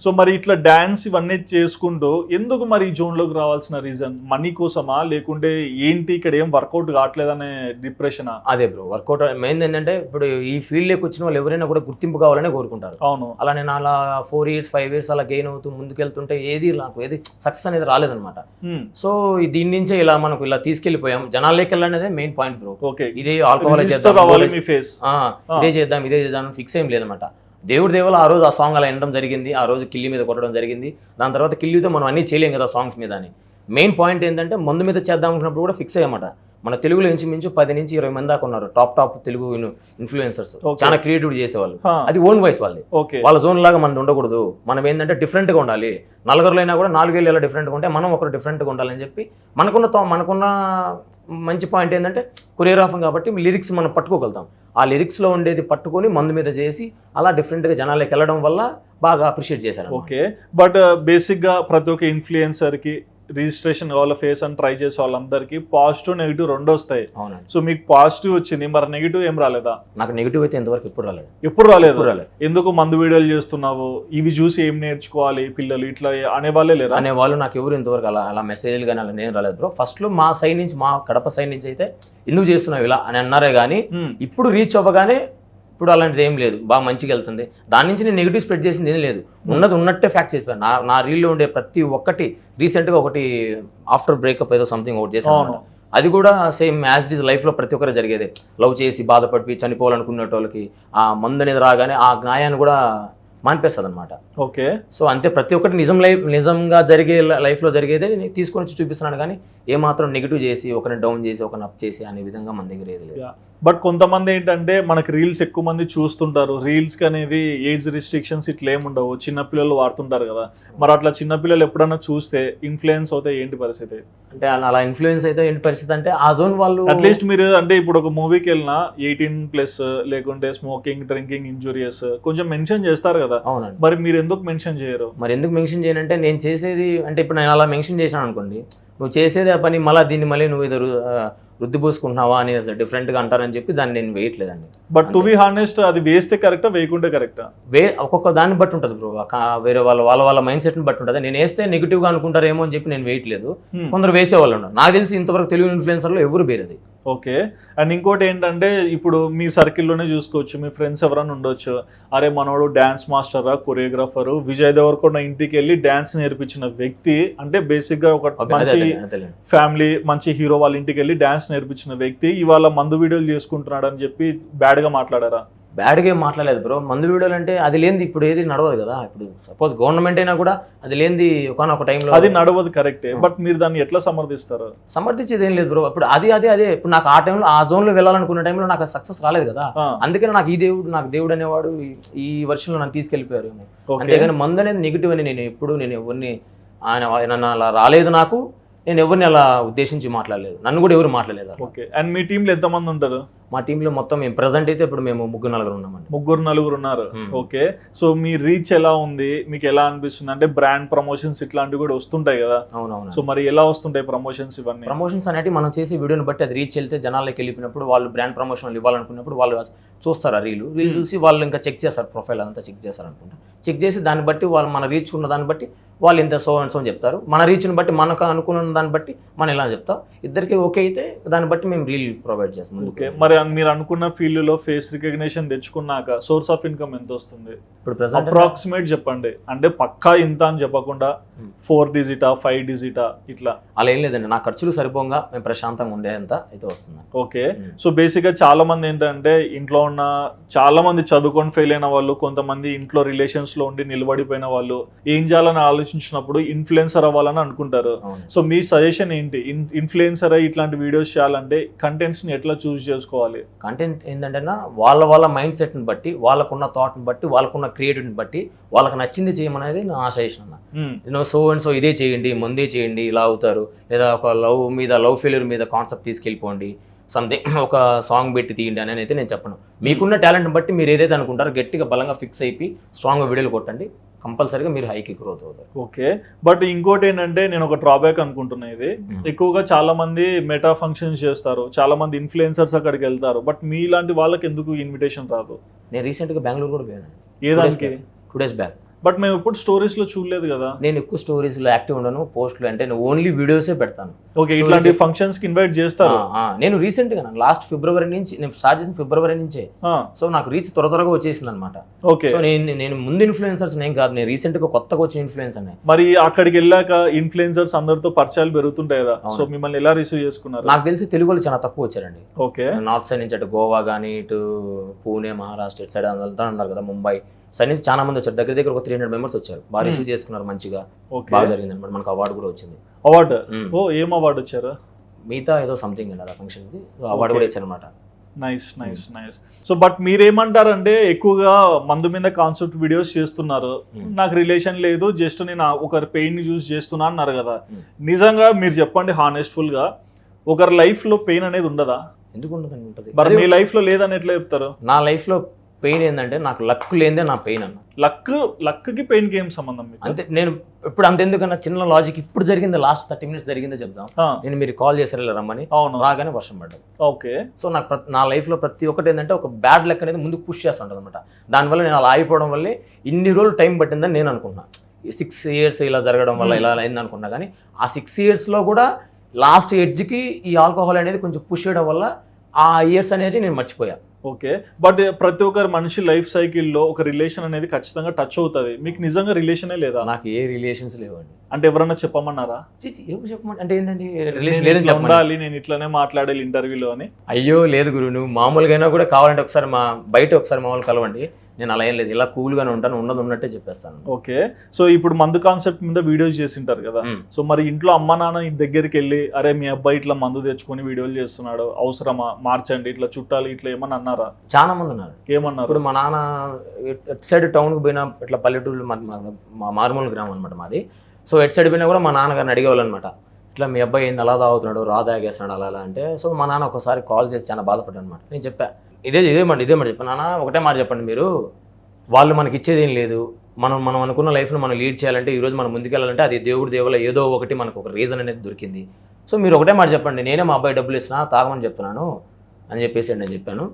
సో మరి ఇట్లా డాన్స్ ఇవన్నీ చేసుకుంటూ ఎందుకు మరి ఈ జోన్లోకి రావాల్సిన రీజన్? మనీ కోసమా? లేకుంటే ఏంటి? ఇక్కడ ఏం వర్కౌట్ కావట్లేదనే డిప్రెషనా? అదే బ్రో వర్కౌట్ మెయిన్ ఏంటంటే ఇప్పుడు ఈ ఫీల్డ్లోకి వచ్చిన వాళ్ళు ఎవరైనా కూడా గుర్తింపు కావాలనే కోరుకుంటారు. అవును. అలా నేను అలా ఫోర్ ఇయర్స్ ఫైవ్ ఇయర్స్ అలా గెయిన్ అవుతూ ముందుకెళ్తుంటే ఏది నాకు ఏది సక్సెస్ అనేది రాలేదన్నమాట. Hmm. సో దీని నుంచే ఇలా మనకు ఇలా తీసుకెళ్ళిపోయాం. జనాల్లోకి వెళ్ళాలనేదే మెయిన్ పాయింట్ బ్రో. ఓకే. ఇదే ఆల్కహాల్ చేద్దాం మీ ఫేస్. ఇదే చేద్దాం ఇదే చేద్దాం ఫిక్స్ ఏం లేదన్నమాట. దేవుడి దేవల ఆ రోజు ఆ సాంగ్ అలా వినడం జరిగింది ఆ రోజు కిల్లి మీద కొట్టడం జరిగింది. దాని తర్వాత కిల్లితో మనం అన్నీ చేయలేం కదా సాంగ్స్ మీద అని. మెయిన్ పాయింట్ ఏంటంటే ముందు మీద చేద్దాం అనుకున్నప్పుడు కూడా ఫిక్స్ అయ్యమాట. మన తెలుగులో ఇంచుమించు పది నుంచి ఇరవై మంది దాకా ఉన్నారు టాప్ టాప్ తెలుగు ఇన్ఫ్లుయెన్సర్స్. చాలా క్రియేటివిటీ చేసేవాళ్ళు. అది ఓన్ వాయిస్ వాళ్ళది. వాళ్ళ జోన్ లాగా మనం ఉండకూడదు. మనం ఏంటంటే డిఫరెంట్గా ఉండాలి. నలుగురులో అయినా కూడా నాలుగేళ్ళు ఎలా డిఫరెంట్గా ఉంటే మనం ఒకరు డిఫరెంట్గా ఉండాలని చెప్పి మనకున్న తో- మనకున్న మంచి పాయింట్ ఏంటంటే కొరియోగ్రాఫర్ కాబట్టి లిరిక్స్ మనం పట్టుకోగలుగుతాం. ఆ లిరిక్స్లో ఉండేది పట్టుకొని మందు మీద చేసి అలా డిఫరెంట్గా జనాలకి వెళ్ళడం వల్ల బాగా అప్రిషియేట్ చేశారు ఓకే. బట్ uh, బేసిక్గా ప్రతి ఒక్క ఇన్ఫ్లుయెన్సర్కి రిజిస్ట్రేషన్ కావాల ఫేస్ అని ట్రై చేసే వాళ్ళందరికీ పాజిటివ్ నెగిటివ్ రెండు వస్తాయి. అవునండి. సో మీకు పాజిటివ్ వచ్చింది మరి నెగిటివ్ ఏం రాలేదా? నాకు నెగిటివ్ అయితే ఇంతవరకు ఎప్పుడు రాలేదు. ఎప్పుడు రాలేదు? రాలేదు. ఎందుకు మందు వీడియోలు చేస్తున్నావు? ఇవి చూసి ఏం నేర్చుకోవాలి పిల్లలు ఇట్లా అనే వాళ్ళే లేరా? అనే వాళ్ళు నాకు ఎవరు ఇంతవరకు అలా అలా మెసేజ్లు కానీ అలా నేను రాలేదు బ్రో ఫస్ట్లో మా సైడ్ నుంచి మా కడప సైడ్ నుంచి అయితే ఎందుకు చేస్తున్నావు ఇలా? అని అన్నారే కానీ. ఇప్పుడు రీచ్ అవ్వగానే ఇప్పుడు అలాంటిది ఏం లేదు. బాగా మంచిగా వెళ్తుంది. దాని నుంచి నేను నెగిటివ్ స్ప్రెడ్ చేసింది ఏం లేదు. ఉన్నది ఉన్నట్టే ఫ్యాక్ట్ చెప్పాను నా నా రీల్లో ఉండే ప్రతి ఒక్కటి రీసెంట్గా ఒకటి ఆఫ్టర్ బ్రేకప్ ఏదో సంథింగ్ ఒకటి. అన్నమాట. అది కూడా సేమ్ యాజ్ ఇట్ లైఫ్లో ప్రతి ఒక్కరు జరిగేదే. లవ్ చేసి బాధపడి చనిపోవాలనుకునే వాళ్ళకి ఆ మందు అనేది రాగానే ఆ జ్ఞాయాన్ని కూడా మానిపేస్తుంది అనమాట ఓకే. సో అంతే ప్రతి ఒక్కటి నిజం లైఫ్ నిజంగా జరిగే లైఫ్లో జరిగేదే నేను తీసుకొని వచ్చి చూపిస్తున్నాను. కానీ ఏమాత్రం నెగిటివ్ చేసి ఒకరిని డౌన్ చేసి ఒకరిని అప్ చేసి అనే విధంగా మన దగ్గర ఏది లేదు. బట్ కొంతమంది ఏంటంటే మనకి రీల్స్ ఎక్కువ మంది చూస్తుంటారు. రీల్స్కి అనేది ఏజ్ రిస్ట్రిక్షన్స్ ఇట్లా ఏమి ఉండవు. చిన్నపిల్లలు వాడుతుంటారు కదా. మరి అట్లా చిన్నపిల్లలు ఎప్పుడైనా చూస్తే ఇన్ఫ్లుయెన్స్ అవుతే ఏంటి పరిస్థితి? అంటే అలా- ఇన్ఫ్లుయెన్స్ అయితే ఏంటి పరిస్థితి అంటే ఆ జోన్ వాళ్ళు అట్లీస్ట్ మీరు అంటే ఇప్పుడు ఒక మూవీకి వెళ్ళినా ఎయిటీన్ ప్లస్ లేకుంటే స్మోకింగ్ డ్రింకింగ్ ఇంజూరియస్ కొంచెం మెన్షన్ చేస్తారు కదా. అవునండి. మరి మీరు ఎందుకు మెన్షన్ చేయరు? మరి ఎందుకు మెన్షన్ చేయనంటే నేను చేసేది అంటే ఇప్పుడు నేను అలా మెన్షన్ చేశాను అనుకోండి. నువ్వు చేసేదే ఆ పని మళ్ళీ దీన్ని మళ్ళీ నువ్వు ఇది రు- ఆ, రుద్ది పూసుకుంటున్నావా అని డిఫరెంట్గా అంటారని చెప్పి దాన్ని నేను వేయట్లేదండి. బట్ టు బి హానెస్ట్ అది వేస్తే కరెక్టా వేయకుంటే కరెక్టా వే ఒక్కొక్క దాన్ని బట్టి ఉంటుంది బ్రో. వేరే వాళ్ళ వాళ్ళ వాళ్ళ మైండ్ సెట్ని బట్టి ఉంటుంది. నేను వేస్తే నెగిటివ్గా అనుకుంటారేమో అని చెప్పి నేను వేయట్లేదు. కొందరు వేసేవాళ్ళు ఉన్నారు. నాకు తెలిసి ఇంతవరకు తెలుగు ఇన్ఫ్లుయెన్సర్లో ఎవరు వేరేది ఓకే. అండ్ ఇంకోటి ఏంటంటే ఇప్పుడు మీ సర్కిల్లోనే చూసుకోవచ్చు మీ ఫ్రెండ్స్ ఎవరైనా ఉండొచ్చు. అరే మనోడు డ్యాన్స్ మాస్టరా కొరియోగ్రాఫర్ విజయ్ దేవరకొండ ఇంటికి వెళ్ళి డ్యాన్స్ నేర్పించిన వ్యక్తి అంటే బేసిక్గా ఒక మంచి. ఫ్యామిలీ మంచి హీరో వాళ్ళ ఇంటికి వెళ్ళి డ్యాన్స్ నేర్పించిన వ్యక్తి ఇవాళ మందు వీడియోలు చేసుకుంటున్నాడు అని చెప్పి బ్యాడ్గా మాట్లాడారా? బ్యాడ్గా ఏం మాట్లాడలేదు బ్రో. మందు వీడియోలు అంటే అది లేనిది ఇప్పుడు ఏది నడవదు కదా. ఇప్పుడు సపోజ్ గవర్నమెంట్ అయినా కూడా అది లేనిది ఒకనొక టైంలో అది నడవదు కరెక్టే. బట్ మీరు దాన్ని ఎట్లా సమర్థిస్తారు? సమర్థించేది ఏం లేదు బ్రో. ఇప్పుడు అది అది అదే. ఇప్పుడు నాకు ఆ టైంలో ఆ జోన్లో వెళ్ళాలనుకున్న టైంలో నాకు సక్సెస్ రాలేదు కదా. అందుకని నాకు ఈ దేవుడు నాకు దేవుడు అనేవాడు ఈ- వర్షంలో నన్ను తీసుకెళ్ళిపోయారేమో. ఓకే. అంతేగాని మందు అనేది నెగిటివ్ అని నేను ఎప్పుడు నేను ఎవరిని ఆయన నన్ను అలా రాలేదు నాకు. నేను ఎవరిని అలా ఉద్దేశించి మాట్లాడలేదు. నన్ను కూడా ఎవరు మాట్లాడలేదు. ఓకే. అండ్ మీ టీంలో ఎంతమంది ఉంటారు? మా టీంలో మొత్తం మేము ప్రజెంట్ అయితే ఇప్పుడు మేము ముగ్గురు నలుగురు ఉన్నామండి. ముగ్గురు నలుగురు ఉన్నారు. Hmm. ఓకే. సో మీ రీచ్ ఎలా ఉంది? మీకు ఎలా అనిపిస్తుంది? అంటే బ్రాండ్ ప్రమోషన్స్ ఇట్లాంటివి కూడా వస్తుంటాయి కదా. అవునవును సో మరి ఎలా వస్తుంటాయి ప్రమోషన్స్ ఇవన్నీ? ప్రమోషన్స్ అనేవి మనం చేసే వీడియోని బట్టి అది రీచ్ వెళ్తే జనాలకి వెళ్ళిపోయినప్పుడు వాళ్ళు బ్రాండ్ ప్రమోషన్లు ఇవ్వాలనుకున్నప్పుడు వాళ్ళు చూస్తారు ఆ రీల్ రీల్ చూసి వాళ్ళు ఇంకా చెక్ చేస్తారు ప్రొఫైల్ అంతా చెక్ చేస్తారు అనుకుంటా చెక్ చేసి దాన్ని బట్టి వాళ్ళు మన రీచ్ ఉన్న దాన్ని బట్టి వాళ్ళు ఇంత సో అండ్ సో అని చెప్తారు. మన రీచ్ని బట్టి మనకు అనుకున్న దాన్ని బట్టి మనం ఇలా చెప్తాం. ఇద్దరికి ఓకే అయితే దాన్ని బట్టి మేము రీల్ ప్రొవైడ్ చేస్తాం ఓకే. మరి మీరు అనుకున్న ఫీల్డ్లో ఫేస్ రికగ్నిషన్ తెచ్చుకున్నాక సోర్స్ ఆఫ్ ఇన్కమ్ ఎంత వస్తుంది ఇప్పుడు అప్రాక్సిమేట్ చెప్పండి అంటే పక్కా ఇంత అని చెప్పకుండా. ఫోర్ డిజిటా ఫైవ్ డిజిటా ఇట్లా. అలా ఏం లేదండి. నా ఖర్చులు సరిపోగా మేము ప్రశాంతంగా ఉండేంత అయితే వస్తుంది. ఓకే. సో బేసిక్గా చాలా మంది ఏంటంటే ఇంట్లో ఉన్న చాలా మంది చదువుకొని ఫెయిల్ అయిన వాళ్ళు కొంతమంది ఇంట్లో రిలేషన్స్లో ఉండి నిలబడిపోయిన వాళ్ళు ఏం చేయాలని ఆలోచించినప్పుడు ఇన్ఫ్లుయెన్సర్ అవ్వాలని అనుకుంటారు. సో మీ సజెషన్ ఏంటి? ఇన్ఫ్లుయెన్సర్ ఇట్లాంటి వీడియోస్ చేయాలంటే కంటెంట్స్ని ఎట్లా చూస్ చేసుకోవాలి? కంటెంట్ ఏంటంటే వాళ్ళ వాళ్ళ మైండ్ సెట్ని బట్టి వాళ్ళకున్న థాట్ని బట్టి వాళ్ళకున్న క్రియేటివ్ని బట్టి వాళ్ళకి నచ్చింది చేయమనేది నా సజెషన్ అన్న. నేను సో అండ్ సో ఇదే చేయండి ముందే చేయండి ఇలా అవుతారు. లేదా ఒక లవ్ మీద లవ్ ఫెయిల్యూర్ మీద కాన్సెప్ట్ తీసుకెళ్ళిపోండి. సంథింగ్ ఒక సాంగ్ పెట్టి తీయండి అని అయితే నేను చెప్పను. మీకున్న టాలెంట్ బట్టి మీరు ఏదైతే అనుకుంటారో గట్టిగా బలంగా ఫిక్స్ అయిపోయి స్ట్రాంగ్గా వీడియోలు కొట్టండి. కంపల్సరీగా మీరు హైకి గ్రోత్ అవుతారు. ఓకే. బట్ ఇంకోటి ఏంటంటే నేను ఒక డ్రాబ్యాక్ అనుకుంటున్నా ఇది. ఎక్కువగా చాలా మంది మెటా ఫంక్షన్స్ చేస్తారు. చాలా మంది ఇన్ఫ్లుయెన్సర్స్ అక్కడికి వెళ్తారు. బట్ మీ లాంటి వాళ్ళకి ఎందుకు ఇన్విటేషన్ రాదు? నేను రీసెంట్గా బెంగళూరు కూడా పోయాను ఏ దానికి టూ డేస్ బ్యాక్ బట్ మేము ఎప్పుడు స్టోరీస్లో చూడలేదు కదా. నేను ఎక్కువ స్టోరీస్లో యాక్టివ్ ఉండను పోస్ట్లు అంటే నేను ఓన్లీ వీడియోసే పెడతాను. ఓకే ఇట్లాంటి ఫంక్షన్స్కి ఇన్వైట్ ఆ, నేను రీసెంట్గా లాస్ట్ ఫిబ్రవరి నుంచి నేను స్టార్ట్ చేసిన ఫిబ్రవరి నుంచే. సో నాకు రీచ్ త్వర త్వరగా వచ్చేసింది అనమాట ఓకే సో నేను నేను ముందు ఇన్ఫ్లుయెన్సర్స్ నేను కాదు నేను రీసెంట్గా కొత్తగా వచ్చిన ఇన్ఫ్లుయెన్స్ అనే మరి అక్కడికి వెళ్ళాక ఇన్ఫ్లుయెన్సర్స్ అందరితో పరిచయాలు పెరుగుతుంటాయి కదా. సో మిమ్మల్ని ఎలా రిసీవ్ చేసుకున్నారు? నాకు తెలిసి తెలుగు వాళ్ళు చాలా తక్కువ వచ్చారండి. ఓకే నార్త్ సైడ్ నుంచి అటు గోవా కానీ ఇటు పూణే మహారాష్ట్ర ఇటు సైడ్ వెళ్తా ఉన్నారు కదా ముంబై. సైడ్ నుంచి చాలా మంది వచ్చారు. దగ్గర దగ్గర ఒక త్రీ హండ్రెడ్ మెంబర్స్ వచ్చారు. బాగా రిసీవ్ చేసుకున్నారు మంచిగా. బాగా జరిగింది అనమాట మనకు అవార్డు కూడా వచ్చింది. అవార్డు మ్మ్. ఓ ఏం అవార్డు వచ్చారు? మిగతా ఏదో సంథింగ్ అండి ఆ ఫంక్షన్కి అవార్డు కూడా ఇచ్చారు అనమాట nice nice nice so but మీరేమంటారంటే ఎక్కువగా మందు మీద కాన్సెప్ట్ వీడియోస్ చేస్తున్నారు. Hmm. నాకు రిలేషన్ లేదు జస్ట్ నేను ఆ ఒక పెయిన్ చూస్ చేస్తున్నా అన్నారు కదా. Hmm. నిజంగా మీరు చెప్పండి హానెస్ట్ఫుల్గా ఒకరి లైఫ్లో పెయిన్ అనేది ఉండదా? ఎందుకు ఉండదని ఉంటుంది మరి మీ లైఫ్లో లేదని ఎట్లా చెప్తారు. నా లైఫ్లో పెయిన్ ఏంటంటే నాకు లక్ లేనిదే నా పెయిన్ అన్న. లక్ లక్కి పెయిన్కి ఏం సంబంధం అంతే నేను ఇప్పుడు అంత ఎందుకన్నా చిన్న లాజిక్ ఇప్పుడు జరిగింది లాస్ట్ థర్టీ మినిట్స్ జరిగిందే చెప్దాం. నేను మీరు కాల్ చేశారు రమ్మని అవును. రాగానే వర్షం పడ్డది. ఓకే. సో నాకు నా లైఫ్లో ప్రతి ఒక్కటి ఏంటంటే ఒక బ్యాడ్ లెక్క అనేది ముందుకు పుష్ చేస్తుంటుంది అనమాట దానివల్ల నేను అలా ఆగిపోవడం వల్లే ఇన్ని రోజులు టైం పట్టిందని నేను అనుకున్నా సిక్స్ ఇయర్స్ ఇలా జరగడం వల్ల ఇలా అయింది అనుకున్నా కానీ ఆ సిక్స్ ఇయర్స్లో కూడా లాస్ట్ ఎడ్జ్కి ఈ ఆల్కహాల్ అనేది కొంచెం పుష్ చేయడం వల్ల ఆ ఇయర్స్ అనేది నేను మర్చిపోయా. ఓకే. బట్ ప్రతి ఒక్కరి మనిషి లైఫ్ సైకిల్లో ఒక రిలేషన్ అనేది ఖచ్చితంగా టచ్ అవుతుంది. మీకు నిజంగా రిలేషనే లేదా? నాకు ఏ రిలేషన్స్ లేవండి. అంటే ఎవరన్నా చెప్పమన్నారా? ఏం చెప్పమంటే అంటే ఏంటండి రిలేషన్ లేదని ఉండాలి నేను ఇట్లానే మాట్లాడాలి ఇంటర్వ్యూలో అని. అయ్యో లేదు గురు నువ్వు మామూలుగా అయినా కూడా కావాలంటే ఒకసారి మా బయట ఒకసారి మామూలు కలవండి. నేను అలా ఏం లేదు. ఇలా కూల్గానే ఉంటాను ఉన్నది ఉన్నట్టే చెప్పేస్తాను. ఓకే. సో ఇప్పుడు మందు కాన్సెప్ట్ మీద వీడియోస్ చేసింటారు కదా. సో మరి ఇంట్లో అమ్మ నాన్న ఇంటి దగ్గరికి వెళ్ళి అరే మీ అబ్బాయి ఇట్లా మందు తెచ్చుకొని వీడియోలు చేస్తున్నాడు అవసరమా? మార్చండి ఇట్లా చుట్టాలు ఇట్లా ఏమని అన్నారా? చాలా మంది ఉన్నారు. ఏమన్నారు? ఇప్పుడు మా నాన్న ఎట్- సైడ్ టౌన్కి పోయినా ఇట్లా పల్లెటూరు మా మారుమూల గ్రామం అనమాట మాది. సో ఎట్ సైడ్ పోయినా కూడా మా నాన్నగారిని అడిగేవాళ్ళు అనమాట ఇట్లా మీ అబ్బాయి ఏంది అలా తాగుతున్నాడు? రా తాగేస్తున్నాడు అలా అలా అంటే. సో మా నాన్న ఒకసారి కాల్ చేసి చాలా బాధపడ్డాను అనమాట నేను చెప్పా ఇదే ఇదే మాట ఇదే మాట చెప్పాను నాన్న ఒకటే మాట చెప్పండి మీరు. వాళ్ళు మనకి ఇచ్చేది ఏం లేదు. మనం మనం అనుకున్న లైఫ్ను మనం లీడ్ చేయాలంటే ఈరోజు మనం ముందుకెళ్ళాలంటే అది దేవుడి దేవుల ఏదో ఒకటి మనకు ఒక రీజన్ అనేది దొరికింది. సో మీరు ఒకటే మాట చెప్పండి. నేనే మా అబ్బాయి డబ్బులు ఇస్తున్నా తాగమని చెప్తున్నాను అని చెప్పేసి నేను చెప్పాను.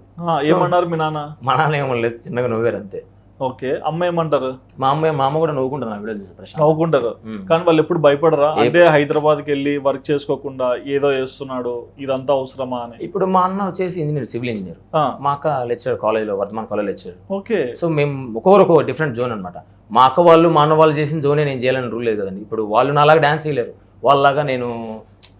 ఏమన్నారు మీ నాన్న? మా నాన్న ఏమో లేదు చిన్నగా నవ్వారు అంతే. ఓకే అమ్మ ఏమంటారు? మా అమ్మ మా అమ్మ కూడా నవ్వుకుంటుంది నా వీడియో చూసి నవ్వుకుంటారు. కానీ వాళ్ళు ఎప్పుడు భయపడరా? అంటే హైదరాబాద్కి వెళ్ళి వర్క్ చేసుకోకుండా ఏదో చేస్తున్నాడు ఇదంతా అవసరమా అని. ఇప్పుడు మా అన్న వచ్చేసి ఇంజనీర్ సివిల్ ఇంజనీర్. మా అక్క లెక్చర్ కాలేజ్లో Vardhaman college lecture okay. So మేము ఒక్కొక్కరు ఒక్కొక్క డిఫరెంట్ జోన్ అనమాట మా అక్క వాళ్ళు మా అన్న వాళ్ళు చేసిన జోనే నేను చేయాలని రూల్ లేదు కదండి. ఇప్పుడు వాళ్ళు నాలాగా డాన్స్ చేయలేరు. వాళ్ళలాగా నేను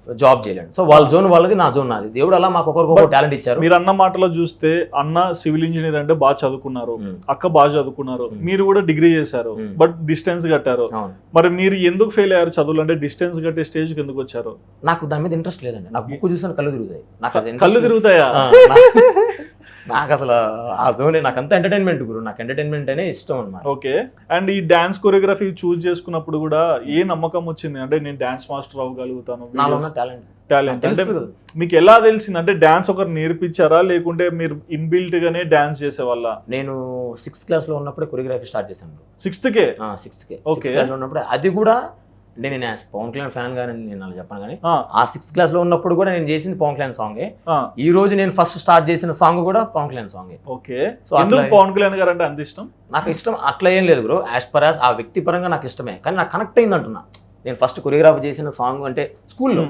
జాబ్ చేయలేను సో వాళ్ళ జోన్ వాళ్ళది నా జోన్ నాది. దేవుడు అలా మాకు ఒకరికి ఒక్కొక్క టాలెంట్ ఇచ్చారు. మీరు అన్న మాటలో చూస్తే అన్న సివిల్ ఇంజనీర్ అంటే బాగా చదువుకున్నారు ఉమ్. అక్క బాగా చదువుకున్నారు మ్మ్. మీరు కూడా డిగ్రీ చేశారు. బట్ డిస్టెన్స్ కట్టారు. మరి మీరు ఎందుకు ఫెయిల్ అయ్యారు చదువులు అంటే డిస్టెన్స్ కట్టే స్టేజ్కి ఎందుకు వచ్చారు? నాకు దాని మీద ఇంట్రెస్ట్ లేదండి. నాకు బుక్ చూసిన కళ్ళు తిరుగుతాయి. నాకు కళ్ళు తిరుగుతాయా? [LAUGHS] నాకు అసలు ఆ జోన్ నాకు అంత ఎంటర్టైన్మెంట్ గురు నాకు ఎంటర్టైన్మెంట్ అనే ఇష్టం అనమాట ఓకే. అండ్ ఈ డాన్స్ కొరియోగ్రఫీ చూస్ చేసుకున్నప్పుడు కూడా ఏ నమ్మకం వచ్చింది? అంటే నేను డాన్స్ మాస్టర్ అవ్వగలుగుతాను నాలో ఉన్న టాలెంట్ టాలెంట్ అంటే. మీకు ఎలా తెలిసింది? అంటే డాన్స్ ఒకరు నేర్పించారా? లేకుంటే మీరు ఇన్బిల్ట్ గానే డాన్స్ చేసేవాళ్ళ? నేను సిక్స్త్ క్లాస్లో ఉన్నప్పుడే కొరియోగ్రఫీ స్టార్ట్ చేశాను సిక్స్త్ కే. సిక్స్త్ క్లాస్లో ఉన్నప్పుడు. అది కూడా అంటే నేను యాజ్ పవన్ కళ్యాణ్ ఫ్యాన్ గానే నేను అలా చెప్పాను కానీ ఆ, సిక్స్త్ క్లాస్లో ఉన్నప్పుడు కూడా నేను చేసింది పవన్ కళ్యాణ్ సాంగే ఈ రోజు నేను ఫస్ట్ స్టార్ట్ చేసిన సాంగ్ కూడా పవన్ కళ్యాణ్ సాంగే ఓకే. ఎందుకు అట్లా- పవన్ కళ్యాణ్ గారు అంటే అంత ఇష్టం? నాకు ఇష్టం అట్లా ఏం లేదు బ్రో యాజ్ పర్ యాజ్ ఆ వ్యక్తి పరంగా నాకు ఇష్టమే. కానీ నాకు కనెక్ట్ అయింది అంటున్నా. నేను ఫస్ట్ కొరియోగ్రాఫ్ చేసిన సాంగ్ అంటే స్కూల్లో.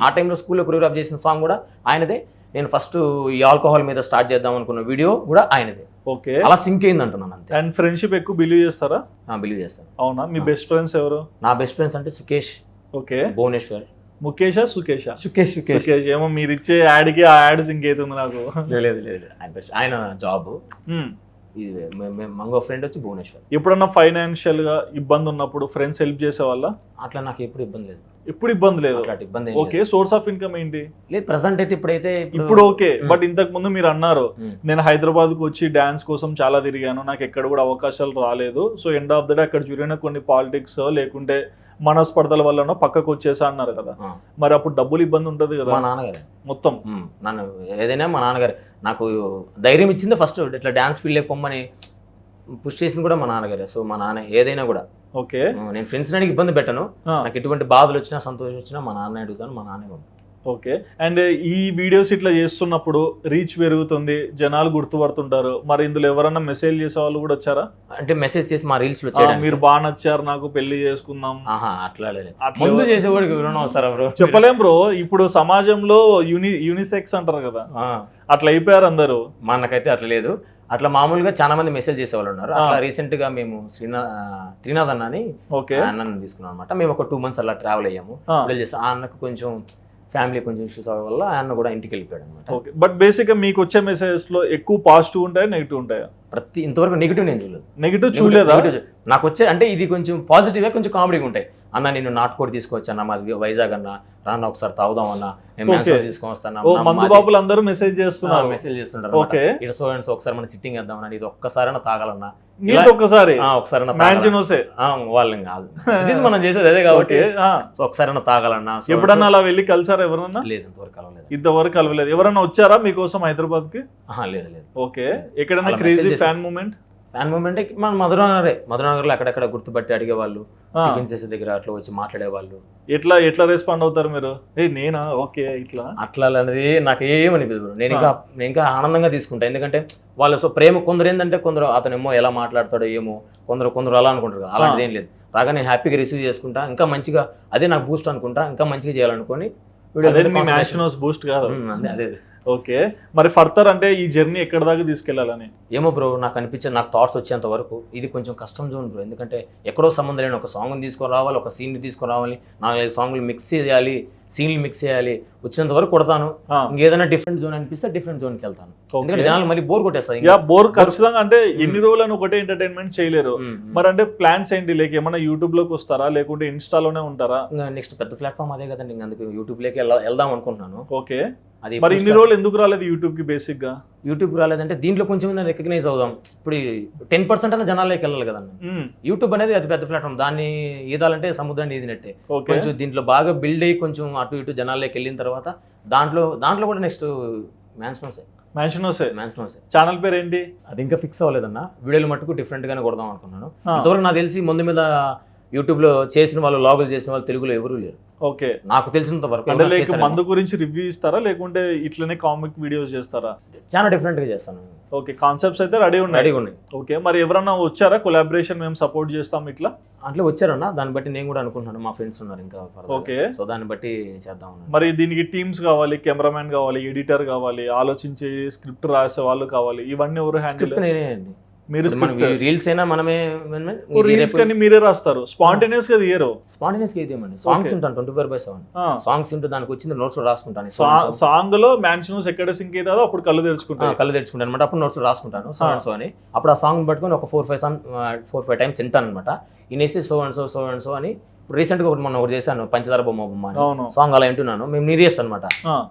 ఆ టైంలో స్కూల్లో కొరియోగ్రాఫ్ చేసిన సాంగ్ కూడా ఆయనదే. నేను ఫస్ట్ ఈ ఆల్కహాల్ మీద స్టార్ట్ చేద్దాం అనుకున్న వీడియో కూడా ఆయనదే. ఓకే. అలా సింక్ అయింది అంటున్నాను అంతే. అండ్ ఫ్రెండ్షిప్ ఎక్కువ బిలీవ్ చేస్తారా? బిలీవ్ చేస్తాను. అవునా? మీ బెస్ట్ ఫ్రెండ్స్ ఎవరు? నా బెస్ట్ ఫ్రెండ్స్ అంటే సుకేష్. ఓకే. భువనేశ్వర్. ముఖేషా సుకేషా? సుకేష్ సుకేష్. సుకేష్ ఏమో మీరు ఇచ్చే యాడ్కి ఆ యాడ్స్ ఇంకేతుంది నాకు. లేదు లేదు ఆయన జాబ్. ఇది మంగో ఫ్రెండ్ వచ్చి భువనేశ్వర్ ఎప్పుడన్నా ఫైనాన్షియల్గా ఇబ్బంది ఉన్నప్పుడు ఫ్రెండ్స్ హెల్ప్ చేసే వాళ్ళ అట్లా నాకు ఎప్పుడు ఇబ్బంది లేదు ఎప్పుడు ఇబ్బంది లేదు అట్లాంటి ఇబ్బంది ఏం ఓకే లేదు. సోర్స్ ఆఫ్ ఇన్కమ్ ఏంటి లేదు ప్రజెంట్ అయితే ఇప్పుడైతే ఇప్పుడు ఓకే. బట్ ఇంతకు ముందు మీరు అన్నారు మ్మ్. నేను హైదరాబాద్కు వచ్చి డాన్స్ కోసం చాలా తిరిగాను నాకు ఎక్కడ కూడా అవకాశాలు రాలేదు so end of the day అక్కడ జరిగిన కొన్ని పాలిటిక్స్ లేకుంటే మనస్పర్ధల వల్లనో పక్కకు వచ్చేసా అన్నారు కదా. మరి అప్పుడు డబ్బులు ఇబ్బంది ఉంటది మా కదా నాన్నగారు మొత్తం. నన్ను ఏదైనా మా నాన్నగారు నాకు ధైర్యం ఇచ్చింది ఫస్ట్ ఇట్లా డ్యాన్స్ ఫీల్డ్ పొమ్మని పుష్ చేసింది కూడా మా నాన్నగారే సో మా నాన్న ఏదైనా కూడా ఓకే. నేను ఫ్రెండ్స్ అడిగి ఇబ్బంది పెట్టను. నాకు ఎటువంటి బాధలు వచ్చినా సంతోషం వచ్చినా మా నాన్న అడుగుతాను మా నాన్నే. ఓకే. అండ్ ఈ వీడియోస్ ఇట్లా చేస్తున్నప్పుడు రీచ్ పెరుగుతుంది జనాలు గుర్తుపడుతుంటారు. మరి ఇందులో ఎవరన్నా మెసేజ్ చేసే వాళ్ళు కూడా వచ్చారా? అంటే మెసేజ్ చేసి మా రీల్స్ మీరు బాగా నచ్చారు నాకు పెళ్ళి చేసుకుందాం. అట్లా ముందు చేసేవాడికి ఎవరైనా వస్తారా బ్రో? చెప్పలేం బ్రో. ఇప్పుడు సమాజంలో యూని యూనిసెక్స్ అంటారు కదా. అట్లా అయిపోయారు అందరూ. మా అన్నకైతే అట్లా లేదు. అట్లా మామూలుగా చాలా మంది మెసేజ్ చేసేవాళ్ళు ఉన్నారు. అట్లా రీసెంట్గా మేము శ్రీనా త్రినాథ్ అన్న అని అన్నని తీసుకున్నాం అనమాట మేము ఒక టూ మంత్స్ అలా ట్రావెల్ అయ్యాము. చేస్తాం ఆ అన్నకు కొంచెం ఫ్యామిలీ కొంచెం ఇష్యూస్ అవ్వడం వల్ల ఆ అన్న కూడా ఇంటికి వెళ్ళిపోయాడు అనమాట ఓకే. బట్ బేసిక్గా మీకు వచ్చే మెసేజెస్లో ఎక్కువ పాజిటివ్ ఉంటాయా నెగిటివ్ ఉంటాయా? ప్రతి ఇంతవరకు నెగిటివ్ నేను చూడలేదు. నెగిటివ్ చూడలేదా? నాకు వచ్చే అంటే ఇది కొంచెం పాజిటివ్ కొంచెం కామెడీగా ఉంటాయి. అన్న నేను నాటుకోడి తీసుకొచ్చాను మాది వైజాగ్ అన్న రాన్న ఒకసారి తాగుదాం అన్న. నేను. మ్యాన్సన్ తీసుకొని వస్తాను బాబులు అందరూ మెసేజ్ చేస్తున్నారు. మెసేజ్ చేస్తుంటారు Okay. ఇటు సో అండ్ ఒకసారి మనం సిట్టింగ్ వేద్దాం అన్న. ఇది ఒక్కసారైనా తాగాలన్నా. ఒక్కసారి? మ్యాన్చినోసే వాళ్ళని కాదు. మనం చేసేది అదే కాబట్టి. ఓకే. సో ఒకసారైనా తాగాలన్నా. ఎప్పుడన్నా అలా వెళ్ళి కలిసారా ఎవరన్నా? లేదు ఇంతవరకు కలవలేదు ఇంతవరకు కలవలేదు. ఎవరన్నా వచ్చారా మీకోసం హైదరాబాద్కి లేదు లేదు. ఓకే ఎక్కడన్నా crazy fan moment fan moment మన మధురనగరే మధురనగర్లో అక్కడక్కడ గుర్తుపట్టి అడిగేవాళ్ళు? టిఫిన్ చేసే దగ్గర అట్లా వచ్చి మాట్లాడేవాళ్ళు? ఎట్లా ఎట్లా రెస్పాండ్ అవుతారు మీరు? ఏ నేనా? ఓకే ఇట్లా. అట్లా అనేది నాకు ఏమనిపించదు నేను ఇంకా నేను ఇంకా ఆనందంగా తీసుకుంటా. ఎందుకంటే వాళ్ళు సో ప్రేమ కొందరు ఏంటంటే కొందరు అతనేమో ఎలా మాట్లాడతాడో ఏమో కొందరు కొందరు అలా అనుకుంటారు అలాంటిది ఏం లేదు. రాగా నేను హ్యాపీగా రిసీవ్ చేసుకుంటా. ఇంకా మంచిగా అదే నాకు బూస్ట్ అనుకుంటా. ఇంకా మంచిగా చేయాలనుకొని వీడియో బూస్ట్ కాదు. అదే అదే. ఓకే. మరి ఫర్దర్ అంటే ఈ జర్నీ ఎక్కడ దాకా తీసుకెళ్ళాలని? ఏమో బ్రో నాకు అనిపించే నాకు థాట్స్ వచ్చేంత వరకు ఇది కొంచెం కష్టం జోన్ బ్రో. ఎందుకంటే ఎక్కడో సంబంధం లేని ఒక సాంగ్ని తీసుకొని రావాలి ఒక సీన్ని తీసుకొని రావాలి నాలుగైదు సాంగ్లు మిక్స్ చేయాలి సీన్లు మిక్స్ చేయాలి వచ్చినంత వరకు కొడతాను. ఇంకేదైనా డిఫరెంట్ జోన్ అనిపిస్తే డిఫరెంట్ జోన్కి వెళ్తాను. ఎందుకంటే జనాలు మళ్ళీ బోర్ కొట్టేస్తాయి బోర్ ఖచ్చితంగా అంటే ఎన్ని రోజులని ఒకటే ఎంటర్టైన్మెంట్ చేయలేరు. మరి అంటే ప్లాన్స్ ఏంటి? లేక ఏమన్నా యూట్యూబ్లోకి వస్తారా? లేకుంటే ఇన్స్టాలోనే ఉంటారా? నెక్స్ట్ పెద్ద ప్లాట్ఫామ్ అదే కదండి. అందుకు యూట్యూబ్లోకి వెళ్ళ వెళ్దాం అనుకుంటున్నాను. ఓకే. అది మరి ఇన్ని రోజులు ఎందుకు రాలేదు యూట్యూబ్కి బేసిక్గా యూట్యూబ్ రాలేదంటే దీంట్లో కొంచెం రికగ్నైజ్ అవుదాం. ఇప్పుడు టెన్ పర్సెంట్ అయినా జనాలకి వెళ్ళాలి కదండి. యూట్యూబ్ అనేది అతి పెద్ద ప్లాట్ఫామ్ దాన్ని ఈదాలంటే సముద్రాన్ని ఈదినట్టే. కొంచెం దీంట్లో బాగా బిల్డ్ అయ్యి కొంచెం అటు ఇటు జనాల్లోకి వెళ్ళిన తర్వాత దాంట్లో దాంట్లో కూడా నెక్స్ట్ మ్యాన్స్నోసే మ్యాన్షనోసే ఛానల్ పేరు ఏంటి? అది ఇంకా ఫిక్స్ అవ్వలేదన్న. వీడియోలు మట్టుకు డిఫరెంట్ గానే కొడదాం అనుకున్నాను. ఇంతవరకు నాకు తెలిసి ముందు మీద యూట్యూబ్లో చేసిన వాళ్ళు లాగులు చేసిన వాళ్ళు తెలుగులో ఎవరూ లేరు. ఓకే. నాకు తెలిసినంత వరకు అంటే లైక్. మందు గురించి రివ్యూ ఇస్తారా? లేకుంటే ఇట్లనే కామిక్ వీడియోస్ చేస్తారా? చాలా different గా చేస్తాను. ఓకే కాన్సెప్ట్స్ అయితే రెడీ ఉన్నాయి. రెడీగా ఉన్నాయి. ఓకే మరి ఎవరన్నా వచ్చారా? కొలాబరేషన్ మేము సపోర్ట్ చేస్తాం ఇట్లా? అట్లా వచ్చారన్న దాన్ని బట్టి నేను కూడా అనుకుంటున్నాను. మా ఫ్రెండ్స్ ఉన్నారు ఇంకా Okay. సో దాన్ని బట్టి చేద్దాం. మరి దీనికి టీమ్స్ కావాలి కెమెరామ్యాన్ కావాలి ఎడిటర్ కావాలి ఆలోచించి స్క్రిప్ట్ రాసే వాళ్ళు కావాలి ఇవన్నీ ఎవరు హ్యాండిల్ నేనే అండి. మీరు రీల్స్ అయినా మనమే రీల్స్ కానీ మీరే రాస్తారు. స్పాంటేనియస్గా తీయరు. స్పాండినియస్గా ఇదేమండి సాంగ్స్. ఉంటాను twenty four by seven songs ఉంటే దానికి వచ్చింది నోట్స్ రాసుకుంటాను. సాంగ్లో మ్యాన్షన్స్ ఎక్కడ సింక్ అవుతుందో అప్పుడు కళ్ళు ఆ, తెరుచుకుంటాయి కళ్ళు తెచ్చుకుంటాను అనమాట. అప్పుడు నోట్స్ రాసుకుంటాను సో అండ్ సో అని. అప్పుడు ఆ సాంగ్ పట్టుకొని ఒక four five song four five times వింటాను అనమాట. వినేసి so and so so and so అని. ఇప్పుడు రీసెంట్గా ఒకటి మొన్న ఒకటి చేశాను పంచదార బొమ్మ బొమ్మ అని. సాంగ్ అలా వింటున్నాను. మేము నీరియస్ అనమాట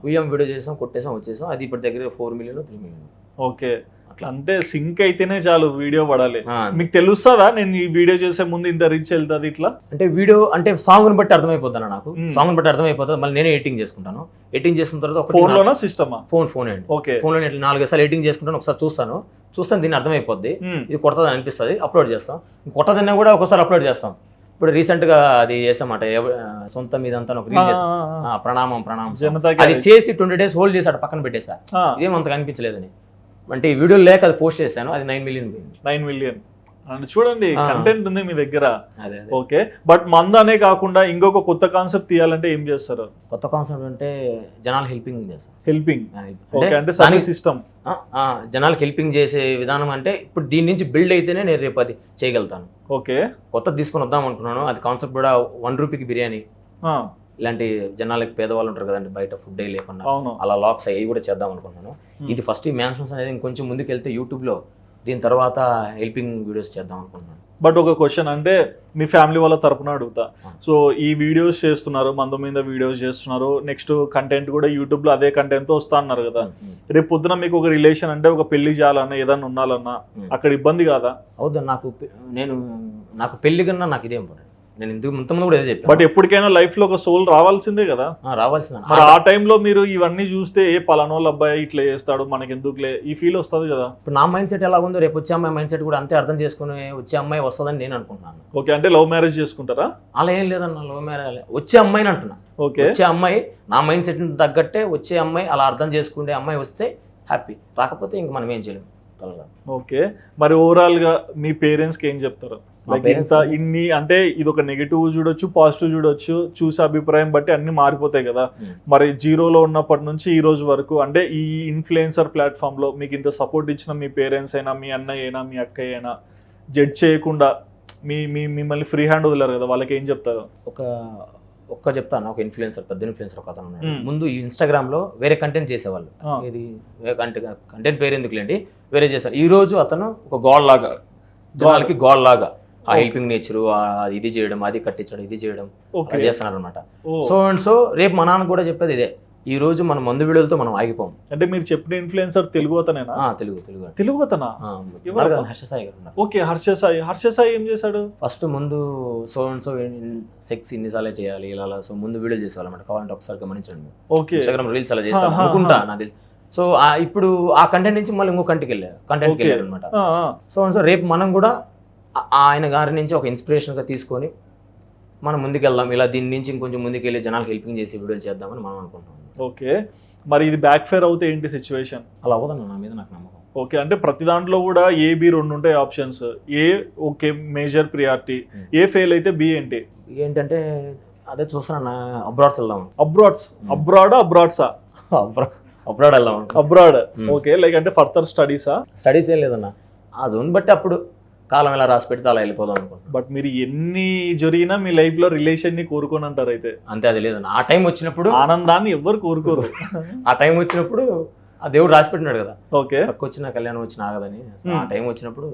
ఉయ్యం వీడియో చేసాం కొట్టేసాం వచ్చేసాం. అది ఇప్పటి దగ్గర four million three million okay. అట్లా అంటే సింక్ అయితేనే చాలు వీడియో పడాలి. మీకు తెలుస్తుందా? నేను ఈ వీడియో చేసే ముందు ఇంత రీచ్ వెళ్తుంది ఇట్లా? అంటే వీడియో అంటే సాంగ్ని బట్టి అర్థమైపోతాను నాకు. Hmm. సాంగ్ని బట్టి అర్థమైపోతుంది. మళ్ళీ నేనే ఎడిటింగ్ చేసుకుంటాను. ఎడిటింగ్ చేసుకున్న తర్వాత ఫోన్ లోనా సిస్టమా ఫోన్ ఫోన్ అండి. ఓకే. ఫోన్లో ఇట్లా నాలుగు సార్లు ఎడిటింగ్ చేసుకుంటాను ఒకసారి చూస్తాను. చూస్తాను దీన్ని అర్థమైపోద్ది. ఇది కొడతది అనిపిస్తుంది అప్లోడ్ చేస్తాం. కొట్టదన్నా కూడా ఒకసారి అప్లోడ్ చేస్తాం. ఇప్పుడు రీసెంట్గా అది చేసామాట సొంత మీద అంతా ఒక రీల్ ప్రణామం ప్రణామం అది చేసి ట్వంటీ డేస్ హోల్డ్ చేసి అటు పక్కన పెట్టేసా ఇదేం అంత కనిపించలేదని అంటే ఈ వీడియో లేక అది పోస్ట్ చేశాను అది నైన్ మిలియన్ నైన్ మిలియన్ అంటే చూడండి. కంటెంట్ ఉంది మీ దగ్గర. ఓకే బట్ మందనే కాకుండా ఇంకొక కొత్త కాన్సెప్ట్ తీయాలంటే ఏం చేస్తారు? కొత్త కాన్సెప్ట్ అంటే జనాలు హెల్పింగ్ చేస్తాం హెల్పింగ్ అంటే సర్వీస్ సిస్టమ్. జనాలకు హెల్పింగ్ చేసే విధానం అంటే ఇప్పుడు దీని నుంచి బిల్డ్ అయితేనే నేను రేపు అది చేయగలుగుతాను. ఓకే. కొత్తది తీసుకొని వద్దాం అనుకున్నాను అది కాన్సెప్ట్ కూడా వన్ రూపీకి బిర్యానీ. ఇలాంటి జనాలకి పేదవాళ్ళు ఉంటారు కదండి బయట ఫుడ్ లేకుండా. అవును. అలా లాక్స్ అయ్యి కూడా చేద్దాం అనుకున్నాను. ఇది ఫస్ట్ ఈ మ్యాన్షన్స్ అనేది ఇంకొంచెం ముందుకు వెళ్తే యూట్యూబ్లో దీని తర్వాత హెల్పింగ్ వీడియోస్ చేద్దాం అనుకున్నాను బట్ ఒక క్వశ్చన్ అంటే మీ ఫ్యామిలీ వాళ్ళ తరపున అడుగుతా. సో ఈ వీడియోస్ చేస్తున్నారు మందు మీద వీడియోస్ చేస్తున్నారు నెక్స్ట్ కంటెంట్ కూడా యూట్యూబ్లో అదే కంటెంట్తో వస్తా అన్నారు కదా. రేపు పొద్దున మీకు ఒక రిలేషన్ అంటే ఒక పెళ్ళి చేయాలన్నా ఏదన్నా ఉండాలన్నా. అక్కడ ఇబ్బంది కాదా? అవుదా నాకు నేను నాకు పెళ్ళి కన్నా నాకు ఇదే ఇంపార్టెంట్ నేను ఇంతకు ఇంతకుముందు కూడా ఇదే చెప్పాను. బట్ ఎప్పటికైనా లైఫ్లో ఒక సోల్ రావాల్సిందే కదా. ఆ, రావాల్సిన మరి ఆ టైంలో మీరు ఇవన్నీ చూస్తే ఏ పలానోళ్ళ అబ్బాయి ఇట్లా చేస్తాడు మనకి ఎందుకులే ఈ ఫీల్ వస్తుంది కదా. ఇప్పుడు నా మైండ్ సెట్ ఎలా ఉందో రేపు వచ్చే అమ్మాయి మైండ్ సెట్ కూడా అంతే అర్థం చేసుకుని వచ్చే అమ్మాయి వస్తుందని నేను అనుకుంటున్నాను. ఓకే అంటే లవ్ మ్యారేజ్ చేసుకుంటారా? అలా ఏం లేదన్న లవ్ మ్యారేజ్ వచ్చే అమ్మాయిని అంటున్నా. ఓకే వచ్చే అమ్మాయి నా మైండ్ సెట్ తగ్గట్టే వచ్చే అమ్మాయి అలా అర్థం చేసుకునే అమ్మాయి వస్తే హ్యాపీ రాకపోతే ఇంక మనం ఏం చేయలేము. ఓకే మరి ఓవరాల్గా మీ పేరెంట్స్కి ఏం చెప్తారు? ఇన్ని అంటే ఇది ఒక నెగిటివ్ చూడొచ్చు పాజిటివ్ చూడొచ్చు చూసే అభిప్రాయం బట్టి అన్ని మారిపోతాయి కదా. Hmm. మరి జీరోలో ఉన్నప్పటి నుంచి ఈ రోజు వరకు అంటే ఈ ఇన్ఫ్లుయెన్సర్ ప్లాట్ఫామ్లో మీకు ఇంత సపోర్ట్ ఇచ్చిన మీ పేరెంట్స్ అయినా మీ అన్నయ్య అయినా మీ అక్కయ్య అయినా జడ్జ్ చేయకుండా మీ మీ మిమ్మల్ని ఫ్రీ హ్యాండ్ వదిలేరు కదా వాళ్ళకి ఏం చెప్తారు? ఒక ఒక్క చెప్తాను ఒక ఇన్ఫ్లుయెన్సర్ పెద్ద ఇన్ఫ్లుయెన్సర్ ఒక అతను ఉన్నాడు. Hmm. ముందు ఈ ఇన్స్టాగ్రామ్లో వేరే కంటెంట్ చేసేవాళ్ళు. ఇది కంటెంట్ పేరు ఎందుకులేండి? వేరే చేశారు. ఈ రోజు అతను ఒక గాడ్ లాగా జనాలకి గాడ్ లాగా. ఆ హెల్పింగ్ నేచర్ ఇది చేయడం అది కట్టించడం ఇది చేయడం చేస్తున్నారు అనమాట. సో అండ్ సో రేపు మా నాన్న కూడా చెప్పేది ఇదే. ఈ రోజు మన మందు విడుదలతో మనం ఆగిపోం. అంటే మీరు చెప్పిన ఇన్ఫ్లుయెన్సర్ తెలుగు అతనేనా? తెలుగు తెలుగు తెలుగు అతనా? ఆ, ఎవరు? ఉన్నారు కదా హర్ష సాయి గారు ఓకే హర్ష సాయి. హర్ష సాయి ఏం చేశాడు? ఫస్ట్ ముందు సో అండ్ సో సెక్స్ ఇన్నిసార్లే చేయాలి ఇలా సో ముందు వీడియో చేసేవాళ్ళం అనమాట కావాలంటే ఒకసారి గమనించండి ఓకే. ఇన్స్టాగ్రామ్ రీల్స్ అలా హా, అనుకుంటా. నాకు తెలుసు సో ఆ- ఇప్పుడు ఆ కంటెంట్ నుంచి మళ్ళీ ఇంకో కంటికి వెళ్ళారు కంటెంట్కి. వెళ్ళారు అనమాట. సో అండ్ సో రేపు మనం కూడా ఆయన గారి నుంచి ఒక ఇన్స్పిరేషన్గా తీసుకొని మనం ముందుకెళ్దాం. ఇలా దీని నుంచి ఇంకొంచెం ముందుకు వెళ్ళి జనాలకు హెల్పింగ్ చేసి వీడియోలు చేద్దామని మనం అనుకుంటున్నాం. ఓకే. మరి ఇది బ్యాక్ ఫైర్ అవుతే ఏంటి సిచ్యువేషన్ అలా అవ్వదన్న నా మీద నాకు నమ్మకం. ఓకే. అంటే ప్రతి దాంట్లో కూడా ఏ బి రెండు ఉంటాయి options A okay major priority. A fail అయితే బి ఏంటి? ఏంటంటే అదే చూస్తున్నా అబ్రాడ్స్ వెళ్దాం. అబ్రాడ్స్. అబ్రాడ్ అబ్రాడ్సా అబ్రాడ్ వెళ్దాం అబ్రాడ్. ఓకే లైక్ అంటే ఫర్దర్ స్టడీసా స్టడీస్ ఏం లేదన్న. ఆ జోన్ బట్టి అప్పుడు కాలం ఎలా రాసి పెడితే అలా వెళ్ళిపోదాం అనుకుంటున్నాను. బట్ మీరు ఎన్ని జరిగినా మీ లైఫ్లో రిలేషన్ని కోరుకొని అంటారు అయితే. అంతే అది లేదన్న ఆ టైం వచ్చినప్పుడు ఆనందాన్ని ఎవ్వరు కోరుకోరు. ఆ టైం వచ్చినప్పుడు ఆ దేవుడు రాసి పెట్టినాడు కదా. ఓకే తక్కువ వచ్చిన కళ్యాణం వచ్చిన ఆగదని. ఆ Hmm. టైం వచ్చినప్పుడు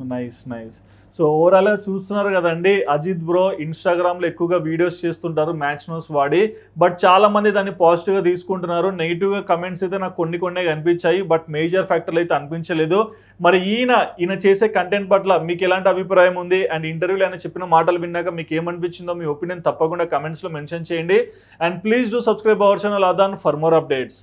నైస్ నైస్ సో ఓవరాల్గా చూస్తున్నారు కదండి. అజిత్ బ్రో ఇన్స్టాగ్రామ్లో ఎక్కువగా వీడియోస్ చేస్తుంటారు మ్యాచ్ నోస్ వాడి. బట్ చాలా మంది దాన్ని పాజిటివ్గా తీసుకుంటున్నారు. నెగిటివ్గా కమెంట్స్ అయితే నాకు కొన్ని కొన్ని కనిపించాయి. బట్ మేజర్ ఫ్యాక్టర్లు అయితే అనిపించలేదు. మరి ఈయన ఈయన చేసే కంటెంట్ పట్ల మీకు ఎలాంటి అభిప్రాయం ఉంది? అండ్ ఇంటర్వ్యూలో ఆయన చెప్పిన మాటలు విన్నాక మీకు ఏమనిపించిందో మీ ఒపీనియన్ తప్పకుండా కమెంట్స్లో మెన్షన్ చేయండి. And please do subscribe our channel అదాన్ for more updates.